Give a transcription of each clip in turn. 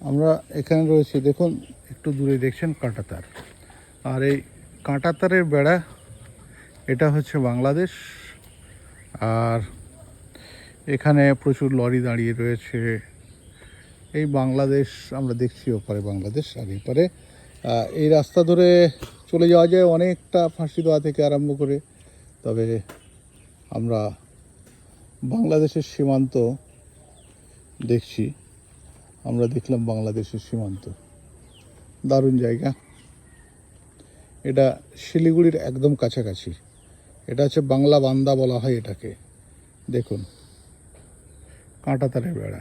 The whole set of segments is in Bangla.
আমরা এখানে রয়েছি, দেখুন, একটু দূরে দেখছেন কাঁটাতার। আর এই কাঁটাতারের বেড়া, এটা হচ্ছে বাংলাদেশ। আর এখানে প্রচুর লরি দাঁড়িয়ে রয়েছে। এই বাংলাদেশ, আমরা দেখছি ওপারে বাংলাদেশ, আর এপারে এই রাস্তা ধরে চলে যাওয়া যায় অনেকটা ফাঁসি দেওয়া থেকে আরম্ভ করে। তবে আমরা বাংলাদেশের সীমান্ত দেখছি। আমরা দেখলাম বাংলাদেশের সীমান্ত। দারুণ জায়গা। এটা শিলিগুড়ির একদম কাছাকাছি। এটা হচ্ছে বাংলা বান্দা বলা হয় এটাকে। দেখুন। কাঁটাতারের বেড়া।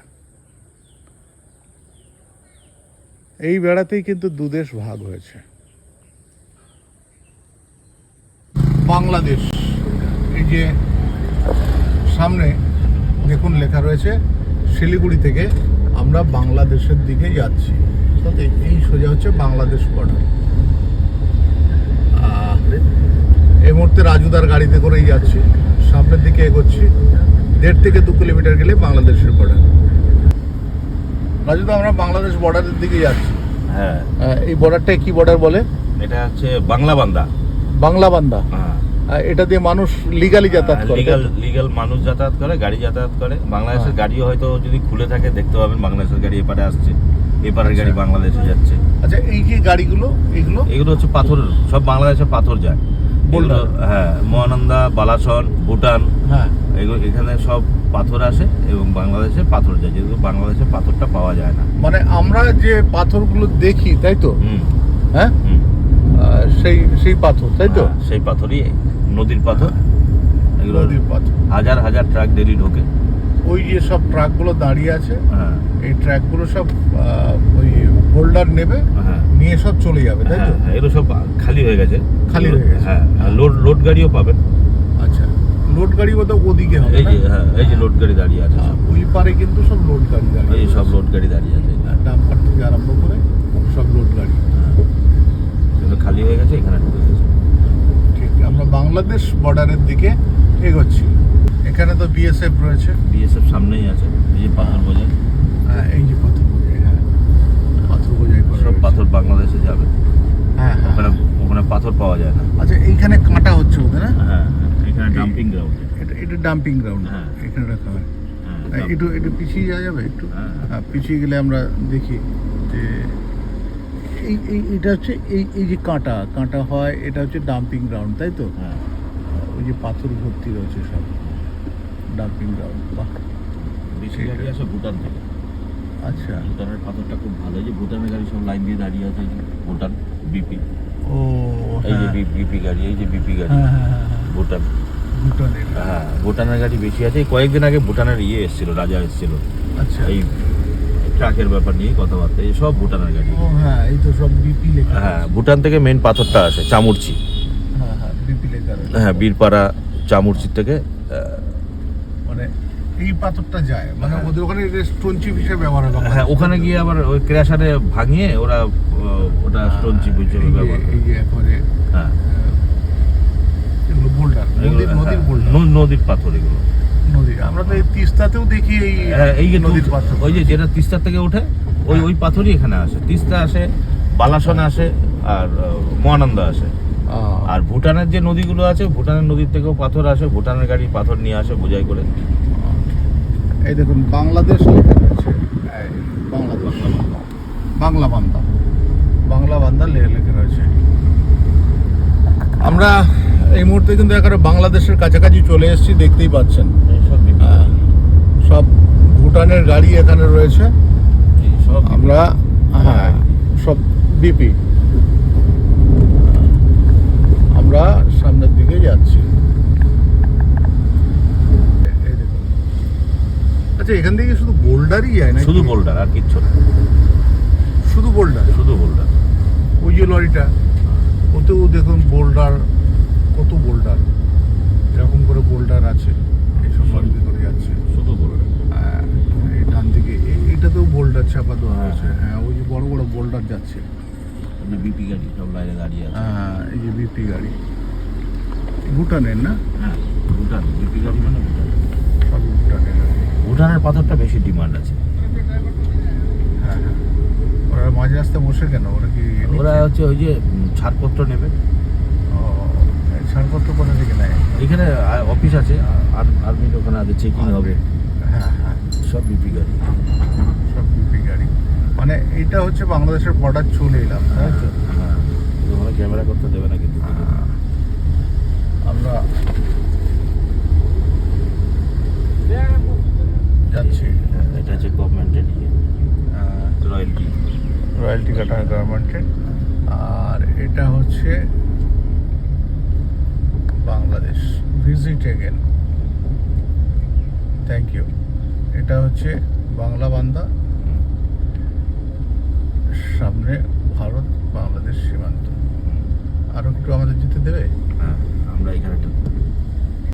এই বেড়াতেই কিন্তু দুদেশ ভাগ হয়েছে। বাংলাদেশ। এই যে সামনে দেখুন লেখা রয়েছে, শিলিগুড়ি থেকে আমরা বাংলাদেশের দিকে যাচ্ছি। অর্থাৎ এই- সোজা হচ্ছে বাংলাদেশ বর্ডার এই মুহূর্তে রাজুদার গাড়িতে করেই যাচ্ছি। সামনের দিকে এগোচ্ছি। দেড় থেকে দু কিলোমিটার গেলে বাংলাদেশের বর্ডার রাজুদা আমরা বাংলাদেশ বর্ডারের দিকে যাচ্ছি। হ্যাঁ। এই বর্ডারটা কি বর্ডার বলে? এটা হচ্ছে বাংলা বান্দা বাংলা বান্দা হ্যাঁ। এটা দিয়ে মানুষ লিগালি যাতায়াত করে লিগাল লিগাল মানুষ যাতায়াত করে গাড়ি যাতায়াত করে। বাংলাদেশের হ্যাঁ। গাড়িও হয়তো যদি খুলে থাকে দেখতে পাবেন বাংলাদেশের গাড়ি এপারে আসছে এপারের গাড়ি বাংলাদেশে যাচ্ছে। আচ্ছা এই যে গাড়িগুলো এগুলো? এগুলো হচ্ছে পাথর সব বাংলাদেশের পাথর যায়। হ্যাঁ মহানন্দা বালাসন ভুটান হ্যাঁ। এগুলো এখানে সব পাথর আসে এবং বাংলাদেশে পাথর যায় যেহেতু বাংলাদেশে পাথরটা পাওয়া যায় না। মানে আমরা যে পাথরগুলো দেখি তাই তো? হ্যাঁ? সেই সেই পাথর তাই তো? হ্যাঁ, সেই পাথরই নদীর পাথর। এগুলো নদীর পাথর। হাজার হাজার ট্রাক ডেলি ঢোকে। ওই যে সব ট্রাকগুলো দাঁড়িয়ে আছে হ্যাঁ। এই ট্রাকগুলো সব ওই হোল্ডার নেবে হ্যাঁ। নিয়ে সব চলে যাবে তাই তো? এগুলো সব খালি হয়ে গেছে। খালি হয়ে গেছে। হ্যাঁ লোড লোড গাড়িও পাবেন আচ্ছা লোড গাড়ি বোধ ওদিকে হবে এই যে হ্যাঁ এই যে লোড গাড়ি দাঁড়িয়ে আছে ওই পারে কিন্তু সব লোড গাড়ি দাঁড়িয়ে এই সব লোড গাড়ি দাঁড়িয়ে আছে। ডাম্পার থেকে আরম্ভ করে সব লোড গাড়ি। খালি হয়ে গেছে এখানে ঢুকে গেছে। ঠিক আমরা বাংলাদেশ বর্ডারের দিকে এগোচ্ছি। এখানে তো বিএসএফ রয়েছে। বিএসএফ সামনেই আছে এই যে পাথর বোঝায় হ্যাঁ, এই যে পাথর বোঝাই হ্যাঁ। পাথর বোঝাই সব পাথর বাংলাদেশে যাবে। হ্যাঁ হ্যাঁ ওখানে ওখানে পাথর পাওয়া যায় না। আচ্ছা এইখানে কাঁটা হচ্ছে ওদের না হ্যাঁ এখানে ডাম্পিং গ্রাউন্ড এটা এটা ডাম্পিং গ্রাউন্ড হ্যাঁ। এখানে রাখা হয়। হ্যাঁ হ্যাঁ, একটু একটু পিছিয়ে যাওয়া যাবে একটু। হ্যাঁ। হ্যাঁ, পিছিয়ে গেলে আমরা দেখি যে এই এটা হচ্ছে এই এই যে কাঁটা কাঁটা হয় এটা হচ্ছে ডাম্পিং গ্রাউন্ড তাই তো? হ্যাঁ। ওই যে পাথর ভর্তি রয়েছে সব ডাম্পিং গ্রাউন্ড বাহ। বেশি গাড়ি। আসে ভুটান থেকে। আচ্ছা। ভুটানের পাথরটা খুব ভালো। যে ভুটানের গাড়ি সব লাইন দিয়ে দাঁড়িয়ে আছে ভুটান বিপি। ও এই যে হ্যাঁ। বিপি গাড়ি এই যে বিপি গাড়ি। হ্যাঁ, হ্যাঁ ভুটান। ভুটানের। হ্যাঁ ভুটানের গাড়ি বেশি আছে। কয়েকদিন আগে ভুটানের ইয়ে এসেছিল রাজা এসেছিল। আচ্ছা। এই ট্রাকের ব্যাপার নিয়ে কথাবার্তা এই সব ভুটানের গাড়ি। ও হ্যাঁ এই তো সব বিপি লেখা হ্যাঁ ভুটান থেকে মেন পাথরটা আসে চামুরচি। হ্যাঁ হ্যাঁ বিপি লেখা হ্যাঁ বীরপাড়া চামুরচি থেকে মানে এই পাথরটা যায় মানে হ্যাঁ। ওদের ওখানে স্টোন চিপ হিসেবে ব্যবহার হয়। হ্যাঁ ওখানে গিয়ে আবার ওই ক্র্যাশারে ভাঙিয়ে ওরা ওটা স্টোন চিপ হিসেবে ব্যবহার করে। হ্যাঁ। এগুলো বোল্ডার নদীর নদীর হ্যাঁ, বোল্ডার। নদীর পাথর এগুলো। নদীর আমরা তো এই তিস্তাতেও দেখি এই হ্যাঁ, এই যে নদীর পাথর। ওই যে যেটা তিস্তার থেকে ওঠে ওই ওই পাথরই এখানে আসে। তিস্তা আসে বালাসন আসে আর মহানন্দা আসে। আর ভুটানের যে নদীগুলো আছে ভুটানের নদীর থেকেও পাথর আসে ভুটানের গাড়ি পাথর নিয়ে আসে বোঝাই করে। এই দেখুন বাংলাদেশ বাংলা বান্দা। বাংলা বান্দা লেখা রয়েছে। আমরা এই মুহূর্তে কিন্তু একেবারে বাংলাদেশের কাছাকাছি চলে এসেছি দেখতেই পাচ্ছেন। সব ভুটানের গাড়ি এখানে রয়েছে। সব আমরা হ্যাঁ সব বিপি। আমরা সামনের দিকে যাচ্ছি। আচ্ছা এখান থেকে শুধু বোল্ডারই যায় না শুধু বোল্ডার আর কিচ্ছু না। শুধু বোল্ডার? শুধু বোল্ডার। ওই যে লরিটা ওতেও দেখুন বোল্ডার কত বোল্ডার এরকম করে বোল্ডার আছে এইসব লরিতে করে যাচ্ছে শুধু বোল্ডার হ্যাঁ, এই ডান দিকে এ- এটাতেও বোল্ডার চাপা দেওয়া হ্যাঁ। আছে হ্যাঁ ওই যে বড় বড় বোল্ডার যাচ্ছে বিপি গাড়ি সব লাইনে দাঁড়িয়ে আছে। হ্যাঁ, এই যে বিপি গাড়ি। ভুটানের না? হ্যাঁ ভুটান বিপি গাড়ি মানে ভুটান। সব ভুটানের ভুটানের পাথরটা বেশি ডিমান্ড আছে। হ্যাঁ হ্যাঁ। রাস্তায় বসে কেন? ওরা কি ওরা হচ্ছে ওই যে ছাড়পত্র নেবে। ও, ছাড়পত্র কোথা থেকে নেয়? এখানে অফিস আছে আর্মির ওখানে আছে চেকিং হবে। হ্যাঁ হ্যাঁ সব বিপি গাড়ি। সব বিপি গাড়ি। মানে এটা হচ্ছে বাংলাদেশের বর্ডার চলে এলাম। তাই তো হ্যাঁ। ওখানে ক্যামেরা করতে দেবে না কিন্তু আমরা যাচ্ছি। এটা হচ্ছে গভর্নমেন্টের ইয়ে। রয়্যালটি রয়্যালটি কাটা গভর্নমেন্টের আর এটা হচ্ছে Bangladesh. Visit again thank you এটা হচ্ছে বাংলা বান্দা। সামনে ভারত, বাংলাদেশ সীমান্ত। আরও একটু আমাদের যেতে দেবে? হ্যাঁ আমরা এখানে